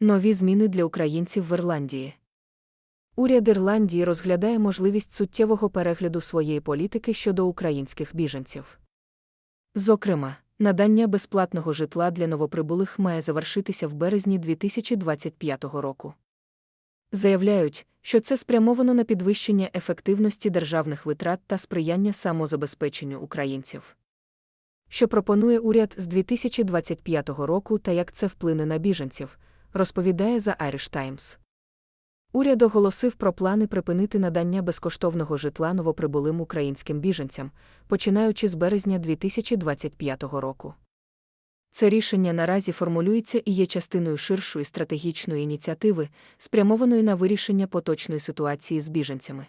Нові зміни для українців в Ірландії. Уряд Ірландії розглядає можливість суттєвого перегляду своєї політики щодо українських біженців. Зокрема, надання безплатного житла для новоприбулих має завершитися в березні 2025 року. Заявляють, що це спрямовано на підвищення ефективності державних витрат та сприяння самозабезпеченню українців. Що пропонує уряд з 2025 року та як це вплине на біженців, розповідає за Irish Times. Уряд оголосив про плани припинити надання безкоштовного житла новоприбулим українським біженцям, починаючи з березня 2025 року. Це рішення наразі формулюється і є частиною ширшої стратегічної ініціативи, спрямованої на вирішення поточної ситуації з біженцями.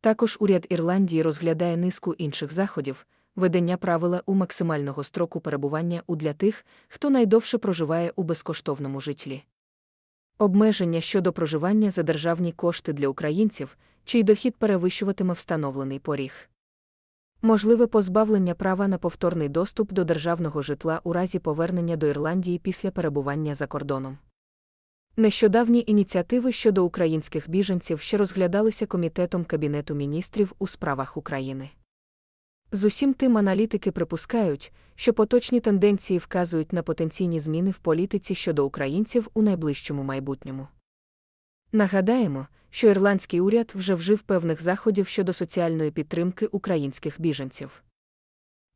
Також уряд Ірландії розглядає низку інших заходів, ведення правила у максимального строку перебування у для тих, хто найдовше проживає у безкоштовному житлі. Обмеження щодо проживання за державні кошти для українців, чий дохід перевищуватиме встановлений поріг. Можливе позбавлення права на повторний доступ до державного житла у разі повернення до Ірландії після перебування за кордоном. Нещодавні ініціативи щодо українських біженців ще розглядалися Комітетом Кабінету міністрів у справах України. З усім тим аналітики припускають, що поточні тенденції вказують на потенційні зміни в політиці щодо українців у найближчому майбутньому. Нагадаємо, що ірландський уряд вже вжив певних заходів щодо соціальної підтримки українських біженців.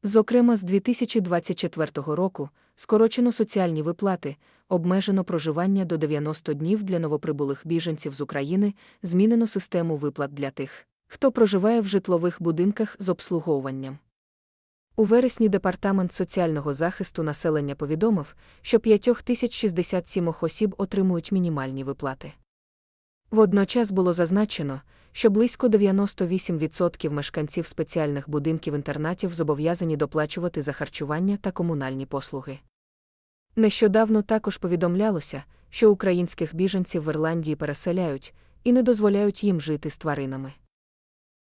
Зокрема, з 2024 року скорочено соціальні виплати, обмежено проживання до 90 днів для новоприбулих біженців з України, змінено систему виплат для тих, хто проживає в житлових будинках з обслуговуванням. У вересні Департамент соціального захисту населення повідомив, що 5067 осіб отримують мінімальні виплати. Водночас було зазначено, що близько 98% мешканців спеціальних будинків інтернатів зобов'язані доплачувати за харчування та комунальні послуги. Нещодавно також повідомлялося, що українських біженців в Ірландії переселяють і не дозволяють їм жити з тваринами.